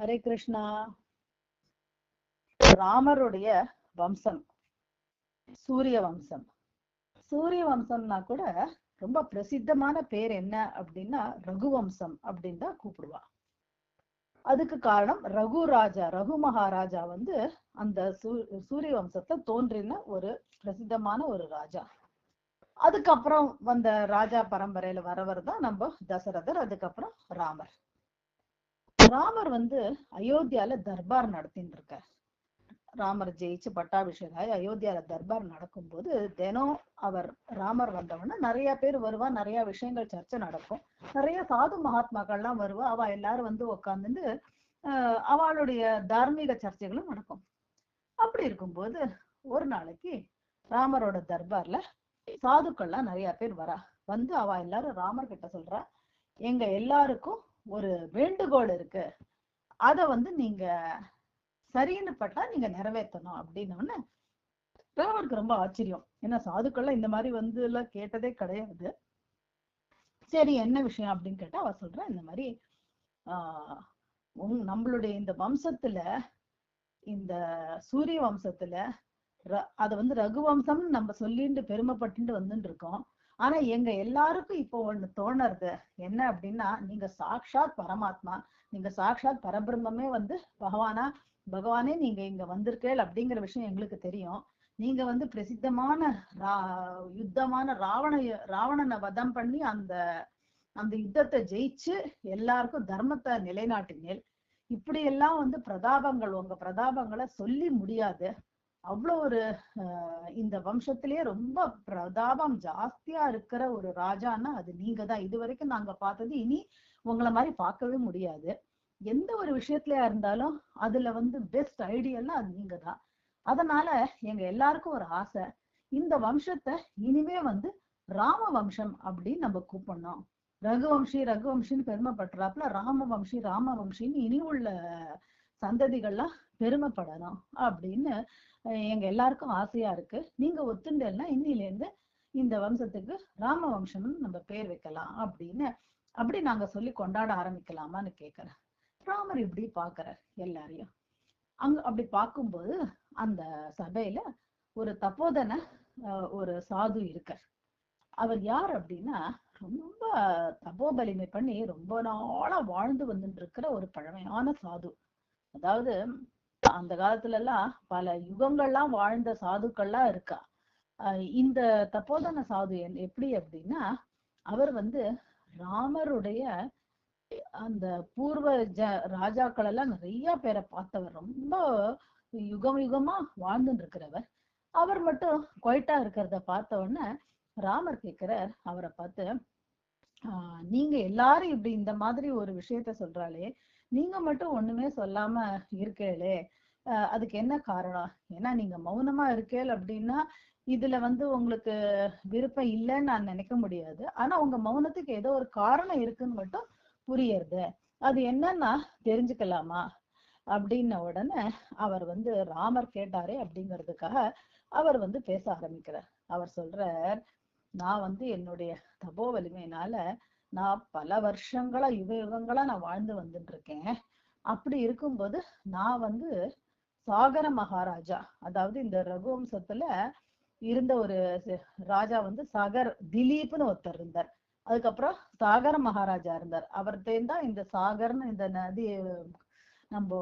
ஹரே கிருஷ்ணா. ராமருடைய வம்சம் சூரிய வம்சம். சூரிய வம்சம்னா கூட ரொம்ப பிரசித்தமான பேர் என்ன அப்படின்னா ரகுவம்சம் அப்படின்னு தான் கூப்பிடுவா. அதுக்கு காரணம் ரகு ராஜா ரகு மகாராஜா வந்து அந்த சூ- சூரிய வம்சத்தை தோன்றின ஒரு பிரசித்தமான ஒரு ராஜா. அதுக்கப்புறம் வந்த ராஜா பரம்பரையில வரவர் தான் நம்ம தசரதர் அதுக்கப்புறம் ராமர். ராமர் வந்து அயோத்தியால தர்பார் நடத்தின்னு இருக்கார் ராமர் ஜெயிச்சு பட்டாபிஷேகாய் அயோத்தியால தர்பார் நடக்கும்போது தினம் அவர் ராமர் வந்தவொடனே நிறைய பேர் வருவா நிறைய விஷயங்கள் சர்ச்சை நடக்கும். நிறைய சாது மகாத்மாக்கள்லாம் வருவா. அவ எல்லாரும் வந்து உக்காந்துட்டு அவளுடைய தார்மீக சர்ச்சைகளும் நடக்கும். அப்படி இருக்கும்போது ஒரு நாளைக்கு ராமரோட தர்பார்ல சாதுக்கள்லாம் நிறைய பேர் வரா. வந்து அவ எல்லாரும் ராமர் கிட்ட சொல்றா எங்க எல்லாருக்கும் ஒரு வேண்டுகோள் இருக்கு. அத வந்து நீங்க சரின்னு பட்டா நீங்க நிறைவேற்றணும் அப்படின்னு உடனே ராமருக்கு ரொம்ப ஆச்சரியம். ஏன்னா சாதுக்கள்லாம் இந்த மாதிரி வந்து எல்லாம் கேட்டதே கிடையாது. சரி என்ன விஷயம் அப்படின்னு கேட்டா அவ சொல்றா இந்த மாதிரி ஆஹ் உங் நம்மளுடைய இந்த வம்சத்துல இந்த சூரிய வம்சத்துல ர- அத வந்து ரகுவம்சம்னு நம்ம சொல்லிட்டு பெருமைப்பட்டு வந்துட்டு இருக்கோம் ஆனா எங்க எல்லாருக்கும் இப்போ ஒண்ணு தோணுறது என்ன அப்படின்னா நீங்க சாக்ஷாத் பரமாத்மா நீங்க சாக்ஷாத் பரபிரம்மே வந்து பகவானா பகவானே நீங்க இங்க வந்திருக்கேள் அப்படிங்கிற விஷயம் எங்களுக்கு தெரியும். நீங்க வந்து பிரசித்தமான ரா- யுத்தமான ராவண ராவணனை வதம் பண்ணி அந்த அந்த யுத்தத்தை ஜெயிச்சு எல்லாருக்கும் தர்மத்தை நிலைநாட்டினேள் இப்படி எல்லாம் வந்து பிரதாபங்கள் உங்க பிரதாபங்களை சொல்லி முடியாது. அவ்வளோ ஒரு இந்த வம்சத்திலேயே ரொம்ப பிரதாபம் ஜாஸ்தியா இருக்கிற ஒரு ராஜான்னா அது நீங்க தான். இது வரைக்கும் நாங்க பார்த்தது இனி உங்களை மாதிரி பார்க்கவே முடியாது. எந்த ஒரு விஷயத்துலயா இருந்தாலும் அதுல வந்து பெஸ்ட் ஐடியல்னா அது நீங்க தான். அதனால எங்க எல்லாருக்கும் ஒரு ஆசை. இந்த வம்சத்தை இனிமே வந்து ராம வம்சம் அப்படின்னு நம்ம கூப்பிடணும். ரகுவம்சி ரகுவம்சின்னு பெருமைப்படுறாப்புல ராம வம்சி ராம வம்சின்னு இனி உள்ள சந்ததிகள்லாம் பெருமைப்படணும் அப்படின்னு எங்க எல்லாருக்கும் ஆசையா இருக்கு. நீங்க ஒத்துண்டேன்னா இன்னிலேருந்து இந்த வம்சத்துக்கு ராம வம்சம்னு நம்ம பேர் வைக்கலாம் அப்படின்னு அப்படி நாங்க சொல்லி கொண்டாட ஆரம்பிக்கலாமான்னு கேக்குறேன். ராமர் இப்படி பாக்குறார் எல்லாரையும். அங்க அப்படி பார்க்கும்போது அந்த சபையில ஒரு தப்போதன ஒரு சாது இருக்கார். அவர் யார் அப்படின்னா ரொம்ப தபோபலிமை பண்ணி ரொம்ப நாளா வாழ்ந்து வந்துட்டு இருக்கிற ஒரு பழமையான சாது. அதாவது அந்த காலத்துல எல்லாம் பல யுகங்கள்லாம் வாழ்ந்த சாதுக்கள்லாம் இருக்கா. இந்த தப்போதன சாது எப்படி அப்படின்னா அவர் வந்து ராமருடைய அந்த பூர்வ ஜ ராஜாக்கள் எல்லாம் நிறைய பேரை பார்த்தவர். ரொம்ப யுகம் யுகமா வாழ்ந்துட்டு இருக்கிறவர் அவர் மட்டும் கொயிட்டா இருக்கிறத பார்த்த உடனே ராமர் கேக்குறார் அவரை பார்த்து ஆஹ் நீங்க எல்லாரும் இப்படி இந்த மாதிரி ஒரு விஷயத்த சொல்றாளே நீங்க மட்டும் ஒண்ணுமே சொல்லாம இருக்கேளே அதுக்கு என்ன காரணம்? ஏன்னா நீங்க மௌனமா இருக்கேள் அப்படின்னா இதுல வந்து உங்களுக்கு விருப்பம் இல்லைன்னு நான் நினைக்க முடியாது. ஆனா உங்க மௌனத்துக்கு ஏதோ ஒரு காரணம் இருக்குன்னு மட்டும் புரியுறது. அது என்னன்னா தெரிஞ்சுக்கலாமா? அப்படின்ன உடனே அவர் வந்து ராமர் கேட்டாரே அப்படிங்கிறதுக்காக அவர் வந்து பேச ஆரம்பிக்கிறார். அவர் சொல்றார் நான் வந்து என்னுடைய தபோ வலிமையினால நான் பல வருஷங்களா யுக யுகங்களா நான் வாழ்ந்து வந்துட்டு இருக்கேன் அப்படி இருக்கும்போது நான் வந்து சாகர மகாராஜா அதாவது இந்த ரகுவம்சத்துல இருந்த ஒரு ராஜா வந்து சாகர் திலீப்னு ஒருத்தர் இருந்தார். அதுக்கப்புறம் சாகர மகாராஜா இருந்தார். அவர்கிட்ட தான் இந்த சாகர்னு இந்த நதி நம்ம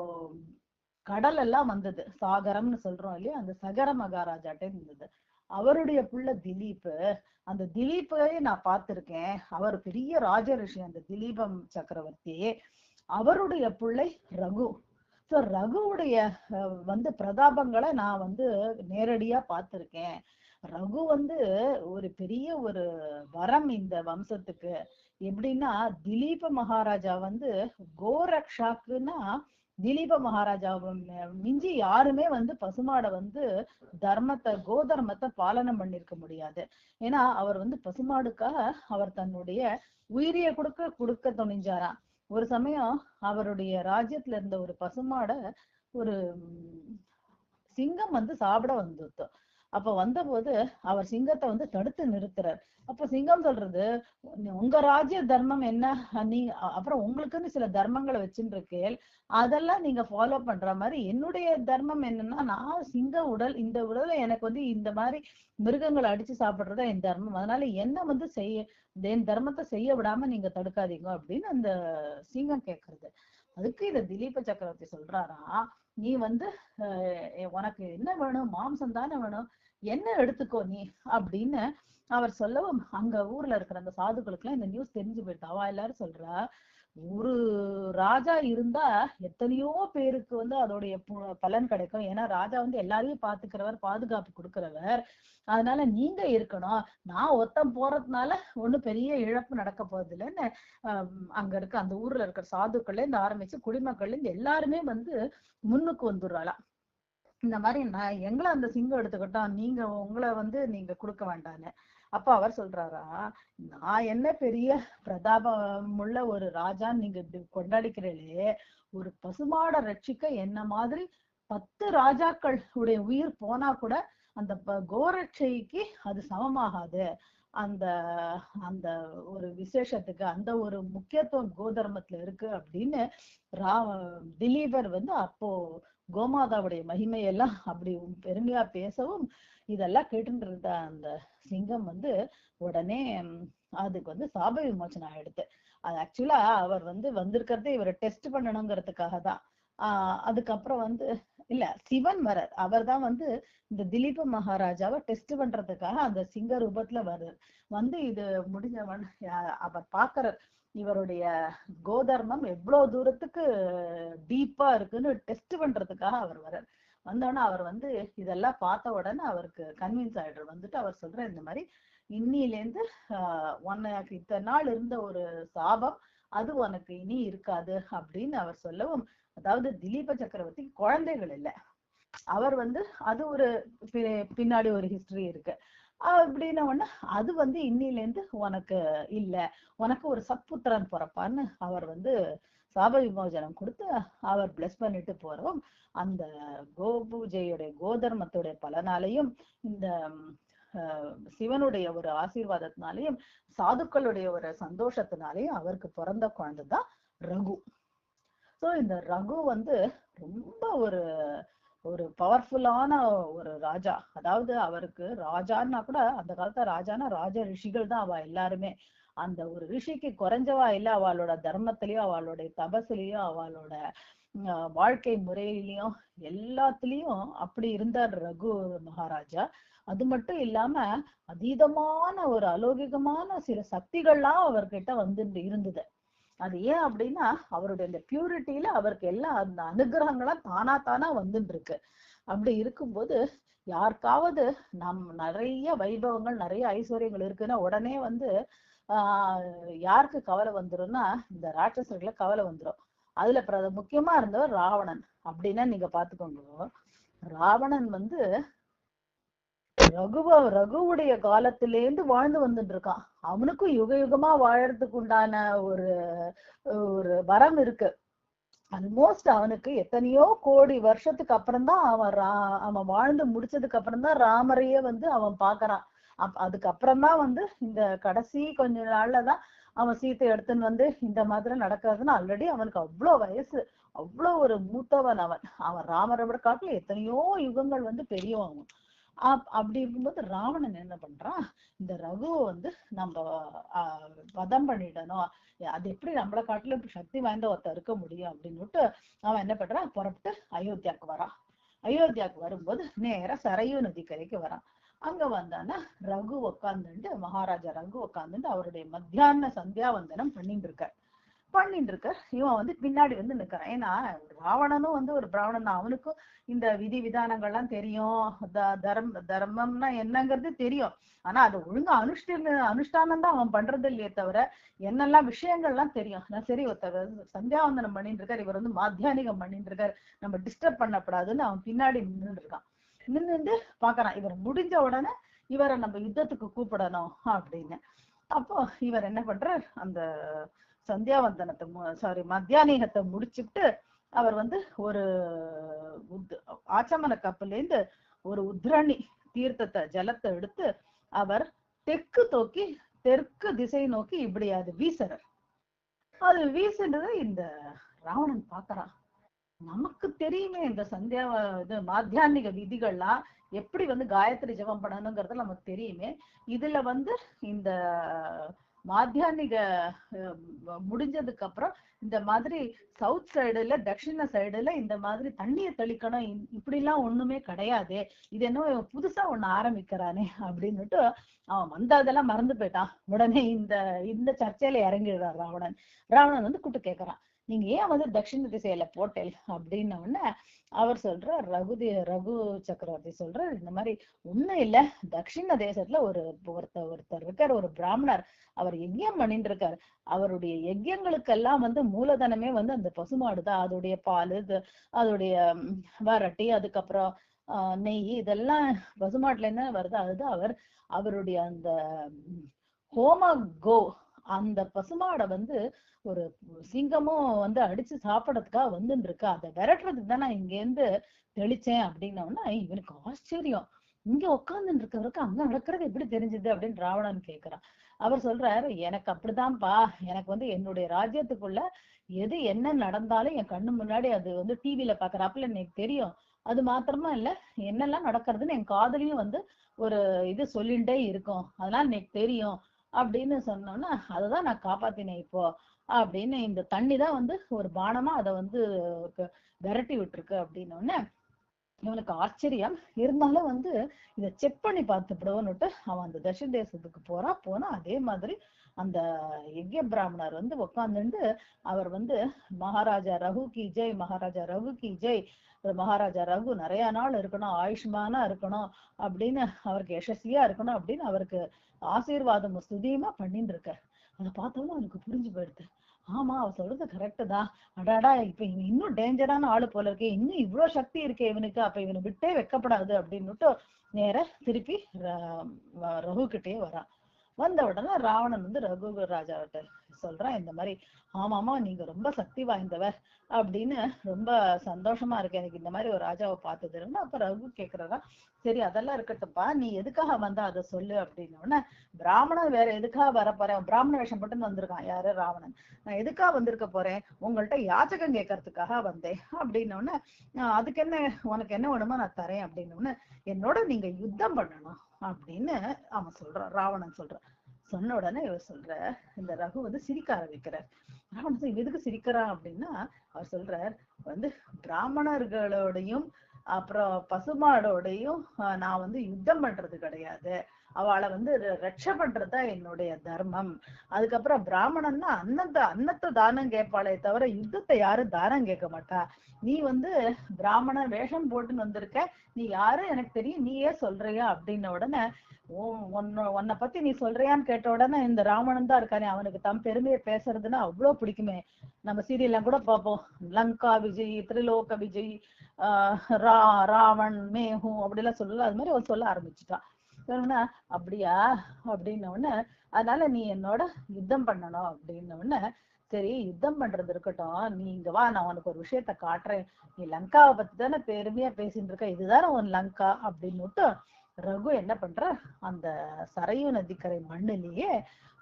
கடல் எல்லாம் வந்தது. சாகரம்னு சொல்றோம் இல்லையா? அந்த சகர மகாராஜாட்டே இருந்தது அவருடைய புள்ள திலீப் அந்த திலீப்பையே நான் பார்த்திருக்கேன். அவர் பெரிய ராஜ ரிஷி அந்த திலீபம் சக்கரவர்த்தி. அவருடைய பிள்ளை ரகு. சோ ரகுவுடைய வந்து பிரதாபங்களை நான் வந்து நேரடியா பார்த்திருக்கேன். ரகு வந்து ஒரு பெரிய ஒரு வரம் இந்த வம்சத்துக்கு. எப்படின்னா திலீப மகாராஜா வந்து கோரக்ஷாக்குன்னா திலீப மகாராஜாவை மிஞ்சி யாருமே வந்து பசுமாடை வந்து தர்மத்தை கோதர்மத்தை பாலனம் பண்ணிருக்க முடியாது. ஏன்னா அவர் வந்து பசுமாடுக்காக அவர் தன்னுடைய உயிரிய கொடுக்க கொடுக்க துணிஞ்சாராம். ஒரு சமயம் அவருடைய ராஜ்யத்துல இருந்த ஒரு பசுமாடை ஒரு சிங்கம் வந்து சாப்பிட வந்துட்டு அப்ப வந்தபோது அவர் சிங்கத்தை வந்து தடுத்து நிறுத்துறார். அப்ப சிங்கம் சொல்றது உங்க ராஜ்ய தர்மம் என்ன? நீ அப்புறம் உங்களுக்குன்னு சில தர்மங்களை வச்சுட்டு இருக்கேன் அதெல்லாம் நீங்க ஃபாலோ பண்ற மாதிரி என்னுடைய தர்மம் என்னன்னா நான் சிங்க உடல் இந்த உடல எனக்கு வந்து இந்த மாதிரி மிருகங்களை அடிச்சு சாப்பிடுறதா என் தர்மம். அதனால என்ன வந்து செய்ய என் தர்மத்தை செய்ய விடாம நீங்க தடுக்காதீங்க அப்படின்னு அந்த சிங்கம் கேக்குறது. அதுக்கு இந்த திலீப சக்கரவர்த்தி சொல்றாரா நீ வந்து அஹ், உனக்கு என்ன வேணும்? மாம்சம் தானே வேணும். என்ன எடுத்துக்கோ நீ? அப்படின்னு அவர் சொல்லவும் அங்க ஊர்ல இருக்கிற அந்த சாதுக்களுக்கு இந்த நியூஸ் தெரிஞ்சு போயிட்டு அவ எல்லாரும் சொல்றா ஒரு ராஜா இருந்தா எத்தனையோ பேருக்கு வந்து அதோடைய பலன் கிடைக்கும். ஏன்னா ராஜா வந்து எல்லாரையும் பாத்துக்கிறவர் பாதுகாப்பு கொடுக்கிறவர். அதனால நீங்க இருக்கணும். நான் ஒருத்தன் போறதுனால ஒண்ணும் பெரிய இழப்பு நடக்க போறது இல்லைன்னு ஆஹ் அங்க இருக்க அந்த ஊர்ல இருக்கிற சாதுக்கள்ல இருந்து ஆரம்பிச்சு குடிமக்கள்ல இருந்து எல்லாருமே வந்து முன்னுக்கு வந்துடுறாளாம் இந்த மாதிரி நான் எங்களை அந்த சிங்கம் எடுத்துக்கிட்டோம் நீங்க உங்களை வந்து நீங்க கொடுக்க வேண்டான்னு. அப்ப அவர் சொல்றாரா நான் என்ன பெரிய பிரதாபம் உள்ள ஒரு ராஜான்னு நீங்க இப்படி கொண்டாடிக்கிறீங்களே ஒரு பசுமாட ரட்சிக்க என்ன மாதிரி பத்து ராஜாக்கள் உடைய உயிர் போனா கூட அந்த கோரட்சைக்கு அது சமமாகாது. அந்த அந்த ஒரு விசேஷத்துக்கு அந்த ஒரு முக்கியத்துவம் கோதர்மத்துல இருக்கு அப்படின்னு ரா திலீபர் வந்து அப்போ கோமாதாவுடைய மகிமையெல்லாம் அப்படி பெருமையா பேசவும் இதெல்லாம் கேட்டுட்டு இருந்த அந்த சிங்கம் வந்து உடனே அதுக்கு வந்து சாப விமோச்சனம் ஆயிடுது அது ஆக்சுவலா அவர் வந்து வந்திருக்கிறதே இவரை டெஸ்ட் பண்ணணுங்கிறதுக்காக தான். ஆஹ் அதுக்கப்புறம் வந்து இல்ல சிவன் வரார் அவர் தான் வந்து இந்த திலீப மகாராஜாவை டெஸ்ட் பண்றதுக்காக அந்த சிங்க ரூபத்துல வர்றார். வந்து இது முடிஞ்சவன் அவர் பாக்குறார் இவருடைய கோதர்மம் எவ்வளவு தூரத்துக்கு டீப்பா இருக்குன்னு டெஸ்ட் பண்றதுக்காக அவர் வர்றார். வந்தோடனே அவர் வந்து இதெல்லாம் பார்த்த உடனே அவருக்கு கன்வின்ஸ் ஆயிடுற வந்துட்டு அவர் சொல்ற இந்த மாதிரி இன்னிலேருந்து உனக்கு இத்தனை நாள் இருந்த ஒரு சாபம் அது உனக்கு இனி இருக்காது அப்படின்னு அவர் சொல்லவும் அதாவது திலீப சக்கரவர்த்தி குழந்தைகள் இல்ல. அவர் வந்து அது ஒரு பின்னாடி ஒரு ஹிஸ்டரி இருக்கு. அப்படின்ன உடனே அது வந்து இன்னிலேருந்து உனக்கு இல்ல உனக்கு ஒரு சத்புத்திரன் பிறப்பான்னு அவர் வந்து சாப விமோசனம் கொடுத்து அவர் பிளஸ் பண்ணிட்டு போறோம். அந்த கோபூஜையுடைய கோதர்மத்துடைய பலனாலையும் இந்த சிவனுடைய ஒரு ஆசீர்வாதத்தினாலையும் சாதுக்களுடைய ஒரு சந்தோஷத்தினாலையும் அவருக்கு பிறந்த குழந்தைதான் ரகு. சோ இந்த ரகு வந்து ரொம்ப ஒரு ஒரு பவர்ஃபுல்லான ஒரு ராஜா. அதாவது அவருக்கு ராஜான்னா கூட அந்த காலத்துல ராஜானா ராஜ ரிஷிகள் தான் அவ எல்லாருமே. அந்த ஒரு ரிஷிக்கு குறைஞ்சவா இல்ல அவளோட தர்மத்திலயும் அவளுடைய தபசுலயும் அவளோட வாழ்க்கை முறையிலையும் எல்லாத்துலயும் அப்படி இருந்தார் ரகு மகாராஜா. அது மட்டும் இல்லாம அதீதமான ஒரு அலௌகிகமான சில சக்திகள்லாம் அவர்கிட்ட வந்து இருந்தது. அது ஏன் அப்படின்னா அவருடைய அந்த பியூரிட்டியில அவருக்கு எல்லா அந்த அனுகிரகங்களும் தானா தானா வந்துட்டு இருக்கு அப்படி இருக்கும்போது யாருக்காவது நம் நிறைய வைபவங்கள் நிறைய ஐஸ்வர்யங்கள் இருக்குன்னா உடனே வந்து யாருக்கு கவலை வந்துரும்னா இந்த ராட்சசர்களை கவலை வந்துரும். அதுல பிர முக்கியமா இருந்தவர் ராவணன். அப்படின்னா நீங்க பாத்துக்கோங்க. ராவணன் வந்து ரகுவ ரகுவுடைய காலத்திலேருந்து வாழ்ந்து வந்துட்டு இருக்கான் அவனுக்கும் யுக யுகமா வாழறதுக்கு உண்டான ஒரு ஒரு வரம் இருக்கு. அல்மோஸ்ட் அவனுக்கு எத்தனையோ கோடி வருஷத்துக்கு அப்புறம் தான் அவன் ரா- அவன் வாழ்ந்து முடிச்சதுக்கு அப்புறம் தான் ராமரையே வந்து அவன் பாக்குறான். அப் அதுக்கப்புறம் தான் வந்து இந்த கடைசி கொஞ்ச நாள்ல தான் அவன் சீத்தை எடுத்துன்னு வந்து இந்த மாதிரி நடக்கிறதுன்னு ஆல்ரெடி அவனுக்கு அவ்வளோ வயசு அவ்வளோ ஒரு மூத்தவன் அவன். அவன் ராமரை விட காட்டில எத்தனையோ யுகங்கள் வந்து பெரியவன். அவன். அப்- அப்படி இருக்கும்போது ராவணன் என்ன பண்றான்? இந்த ரகுவை வந்து நம்ம வதம் பண்ணிடணும். அது எப்படி நம்மளை காட்டிலும் இப்படி சக்தி வாய்ந்த ஒருத்தர் இருக்க முடியும் அப்படின்னுட்டு அவன் என்ன பண்றான்? புறப்பட்டு அயோத்தியாவுக்கு வரான். அயோத்தியாவுக்கு வரும்போது நேரா சரையு நதிக்கரைக்கு வரான். அங்க வந்தானா? ரகு உக்காந்துட்டு மகாராஜா ரகு உக்காந்துட்டு அவருடைய மத்தியான சந்தியாவந்தனம் பண்ணிட்டு இருக்கார் பண்ணிட்டு இருக்க இவன் வந்து பின்னாடி வந்து நிக்கிறான். ஏன்னா ராவணனும் வந்து ஒரு பிராமணன் தான். அவனுக்கும் இந்த விதி விதானங்கள்லாம் தெரியும். த- தர்ம தர்மம்னா என்னங்கிறது தெரியும். ஆனா அது ஒழுங்கா அனுஷ்ட அனுஷ்டானம் தான் அவன் பண்றது இல்லையே தவிர என்னெல்லாம் விஷயங்கள்லாம் தெரியும். நான் சரி ஒருத்தர் சந்தியாவந்தனம் பண்ணிட்டு இருக்காரு இவர் வந்து மாத்தியானிகம் பண்ணிட்டு இருக்காரு நம்ம டிஸ்டர்ப் பண்ணப்படாதுன்னு அவன் பின்னாடி நின்னுட்டு இருக்கான். நின்னுட்டு பாக்குறான் இவர் முடிஞ்ச உடனே இவரை நம்ம யுத்தத்துக்கு கூப்பிடணும் அப்படின்னு. அப்போ இவர் என்ன பண்றார்? அந்த சந்தியாவந்தனத்தை சாரி மத்தியானிகத்தை முடிச்சுட்டு அவர் வந்து ஒரு உத்- ஆச்சமன கப்பல்ல இருந்து ஒரு உத்ரணி தீர்த்தத்தை ஜலத்தை எடுத்து அவர் தெற்கு தோக்கி தெற்கு திசை நோக்கி இப்படி அது வீசுறார். அது வீசுனதை இந்த ராவணன் பாக்குறான் நமக்கு தெரியுமே இந்த சந்தியா இது மாத்தியானிக விதிகள்லாம் எப்படி வந்து காயத்ரி ஜெபம் பண்ணணுங்கிறது நமக்கு தெரியுமே. இதுல வந்து இந்த மாத்தியானிக முடிஞ்சதுக்கு அப்புறம் இந்த மாதிரி சவுத் சைடுல தட்சிண சைடுல இந்த மாதிரி தண்ணியை தெளிக்கணும். இப்படி இப்படிலாம் ஒண்ணுமே கிடையாது. இது என்ன புதுசா ஒண்ணு ஆரம்பிக்கிறானே அப்படின்னுட்டு அவன் வந்ததெல்லாம் மறந்து போயிட்டான். உடனே இந்த இந்த சர்ச்சையில இறங்கிடுறான் ராவணன். ராவணன் வந்து கூட்டு கேக்குறான். நீங்க ஏன் வந்து தட்சிண திசையில போட்டேல்? அப்படின்ன உடனே அவர் சொல்ற ரகுதி ரகு சக்கரவர்த்தி சொல்ற இந்த மாதிரி ஒண்ணும் இல்ல. தட்சிண தேசத்துல ஒரு ஒருத்தர் ஒருத்தர் இருக்கார். ஒரு பிராமணர். அவர் யஜ்யம் பண்ணிட்டு இருக்காரு அவருடைய யஜ்யங்களுக்கெல்லாம் வந்து மூலதனமே வந்து அந்த பசுமாடு தான். அதோடைய பால் இது அதோடைய வரட்டி அதுக்கப்புறம் ஆஹ், நெய் இதெல்லாம் பசுமாட்டுல என்ன வருது? அதுதான் அவர் அவருடைய அந்த ஹோம கோ அந்த பசுமாடை வந்து ஒரு சிங்கமும் வந்து அடிச்சு சாப்பிடறதுக்காக வந்துட்டு இருக்கா அதை விரட்டுறதுக்கு தான் நான் இங்க இருந்து தெளிச்சேன் அப்படின்னோன்னா இவனுக்கு ஆச்சரியம். இங்க உட்காந்துட்டு இருக்கிறவருக்கு அங்க நடக்கிறது எப்படி தெரிஞ்சது அப்படின்னு ராவணன் கேக்குறான். அவர் சொல்றாரு எனக்கு அப்படிதான்ப்பா. எனக்கு வந்து என்னுடைய ராஜ்யத்துக்குள்ள எது என்ன நடந்தாலும் என் கண்ணு முன்னாடி அது வந்து டிவில பாக்குறாப்புல எனக்கு தெரியும். அது மாத்திரமா இல்ல என்னெல்லாம் நடக்கிறதுன்னு என் காதுலயும் வந்து ஒரு இது சொல்லிண்டே இருக்கும். அதெல்லாம் எனக்கு தெரியும். அப்படின்னு சொன்னோன்னா அததான் நான் காப்பாத்தினேன் இப்போ. அப்படின்னு இந்த தண்ணி தான் வந்து ஒரு பானமா அதை வந்து விரட்டி விட்டுருக்கு அப்படின்னோடனே இவனுக்கு ஆச்சரியம். இருந்தாலும் வந்து இதை செக் பண்ணி பார்த்துப்படுவோன்னுட்டு அவன் அந்த தட்சிண தேசத்துக்கு போறா. போனா அதே மாதிரி அந்த யஜ்ய பிராமணர் வந்து உட்காந்துண்டு அவர் வந்து மகாராஜா ரகு கி ஜெய் மகாராஜா ரகு கி ஜெய் மகாராஜா ரகு நிறைய நாள் இருக்கணும் ஆயுஷ்மானா இருக்கணும் அப்படின்னு அவருக்கு யசஸ்வியா இருக்கணும் அப்படின்னு அவருக்கு ஆசீர்வாதம் ஸ்துதியுமா பண்ணிட்டு இருக்கார். அதை பார்த்தோம்னா அவனுக்கு புரிஞ்சு போயிடுது. ஆமா அவ சொல்றது கரெக்டு தான். அடாடா இப்ப இவன் இன்னும் டேஞ்சரான ஆளு போல இருக்கே. இன்னும் இவ்வளவு சக்தி இருக்கே இவனுக்கு. அப்ப இவனை விட்டே வைக்கப்படாது அப்படின்னுட்டு நேர திருப்பி ர- ரகு கிட்டே வரான். வந்த உடனே ராவணன் வந்து ரகு ராஜாவிட்ட சொல்றான் இந்த மாதிரி ஆமாமா நீங்க ரொம்ப சக்தி வாய்ந்தவர் அப்படின்னு ரொம்ப சந்தோஷமா இருக்கு. எனக்கு இந்த மாதிரி ஒரு ராஜாவை பார்த்ததுன்னு அப்ப ரகு கேக்குறதா சரி அதெல்லாம் இருக்கட்டும்ப்பா நீ எதுக்காக வந்தா அதை சொல்லு அப்படின்ன உடனே பிராமணன் வேற எதுக்காக வர போறேன்? பிராமண வேஷம் போட்டு வந்திருக்கான். யாரு? ராவணன். நான் எதுக்காக வந்திருக்க போறேன்? உங்கள்ட்ட யாச்சகம் கேட்கறதுக்காக வந்தேன் அப்படின்ன உடனே "ஆஹ் அதுக்கு என்ன உனக்கு என்ன வேணுமோ நான் தரேன் அப்படின்னு உடனே என்னோட நீங்க யுத்தம் பண்ணணும். அப்படின்னு அவன் சொல்றான் ராவணன் சொல்றான் சொன்ன உடனே இவர் சொல்ற இந்த ரகு வந்து சிரிக்க ஆரம்பிக்கிறார். ராவணன் சொல்ல, "இவன் எதுக்கு சிரிக்கிறான்? அப்படின்னா அவர் சொல்றார் வந்து பிராமணர்களோடையும் அப்புறம் பசுமாடோடையும் நான் வந்து யுத்தம் பண்றது கிடையாது. அவளை வந்து ரட்சை பண்றதுதான் என்னுடைய தர்மம். அதுக்கப்புறம் பிராமணன்னா அன்னத்தை அன்னத்தை தானம் கேட்பாளே தவிர யுத்தத்தை யாரும் தானம் கேட்க மாட்டா. நீ வந்து பிராமண வேஷம் போட்டுன்னு வந்திருக்க. நீ யாரு? எனக்கு தெரியும் நீயே சொல்றியா? அப்படின்ன உடனே உன் உன்ன உன்னை பத்தி நீ சொல்றியான்னு கேட்ட உடனே இந்த ராவணன் தான் இருக்கானே. அவனுக்கு தம் பெருமையை பேசுறதுன்னா அவ்வளவு பிடிக்குமே. நம்ம சீரியல்லாம் கூட பார்ப்போம். லங்கா விஜய் திரிலோக விஜய் ஆஹ் ரா ராவன் மேஹு அப்படிலாம் சொல்லல. அது மாதிரி அவன் சொல்ல ஆரம்பிச்சுட்டான். சொன்னா அப்படியா? அப்படின்ன உடனே அதனால நீ என்னோட யுத்தம் பண்ணணும். அப்படின்ன உடனே சரி யுத்தம் பண்றது இருக்கட்டும். நீ இங்க வா நான் உனக்கு ஒரு விஷயத்த காட்டுறேன். நீ லங்காவை பத்தி தானே பெருமையா பேசிட்டு இருக்க. இதுதானே உன் லங்கா? அப்படின்னுட்டு ரகு என்ன பண்ற? அந்த சரையு நதிக்கரை மண்ணிலேயே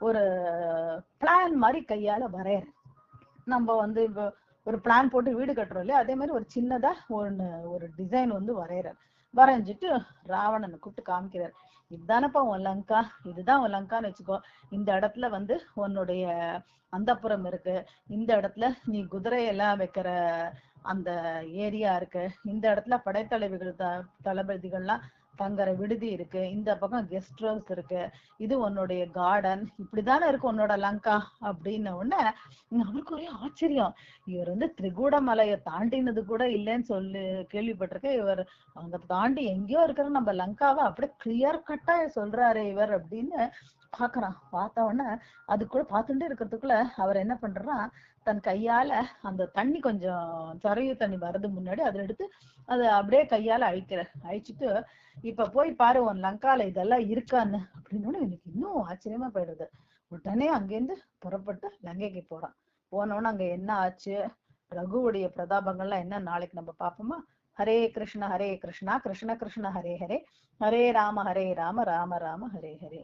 ஒரு பிளான் மாதிரி கையால வரையற. நம்ம வந்து இப்போ ஒரு பிளான் போட்டு வீடு கட்டுறோம் இல்லையா? அதே மாதிரி ஒரு சின்னதா ஒன்னு ஒரு டிசைன் வந்து வரைகிறார் வரைஞ்சிட்டு ராவணனை கூப்பிட்டு காமிக்கிறார். இதுதானப்பா உன் லங்கா? இதுதான் உன் லங்கான்னு வச்சுக்கோ. இந்த இடத்துல வந்து உன்னுடைய அந்தப்புறம் இருக்கு. இந்த இடத்துல நீ குதிரையெல்லாம் வைக்கிற அந்த ஏரியா இருக்கு. இந்த இடத்துல படைத்தலைவிகள் த தளபதிகள்லாம் தங்குற விடுதி இருக்கு. இந்த பக்கம் கெஸ்ட் ஹவுஸ் இருக்கு. இது உன்னுடைய கார்டன் இப்படிதானே இருக்கு உன்னோட லங்கா அப்படின்ன உடனே அவருக்கு ஒரே ஆச்சரியம். இவர் வந்து திரிகூடமலையை தாண்டினது கூட இல்லைன்னு சொல்லி கேள்விப்பட்டிருக்கேன். இவர் அங்க தாண்டி எங்கேயோ இருக்கிற நம்ம லங்காவை அப்படியே கிளியர் கட்டா சொல்றாரு இவர் அப்படின்னு பாக்குறான் பார்த்த உடனே அது கூட பார்த்துட்டே இருக்கிறதுக்குள்ள அவர் என்ன பண்றான் தன் கையால அந்த தண்ணி கொஞ்சம் சரையு தண்ணி வர்றது முன்னாடி அதை எடுத்து அதை அப்படியே கையால அழிக்கிற அழிச்சிட்டு இப்ப போய் பாரு உன் லங்கால இதெல்லாம் இருக்கான்னு அப்படின்னு எனக்கு இன்னும் ஆச்சரியமா போயிடுது. உடனே அங்கேருந்து புறப்பட்டு லங்கைக்கு போறான். போனோன்னு அங்க என்ன ஆச்சு? ரகுவுடைய பிரதாபங்கள்லாம் என்ன? நாளைக்கு நம்ம பார்ப்போமா? ஹரே கிருஷ்ண ஹரே கிருஷ்ணா கிருஷ்ண கிருஷ்ண ஹரே ஹரே. ஹரே ராம ஹரே ராம ராம ராம ஹரே ஹரே.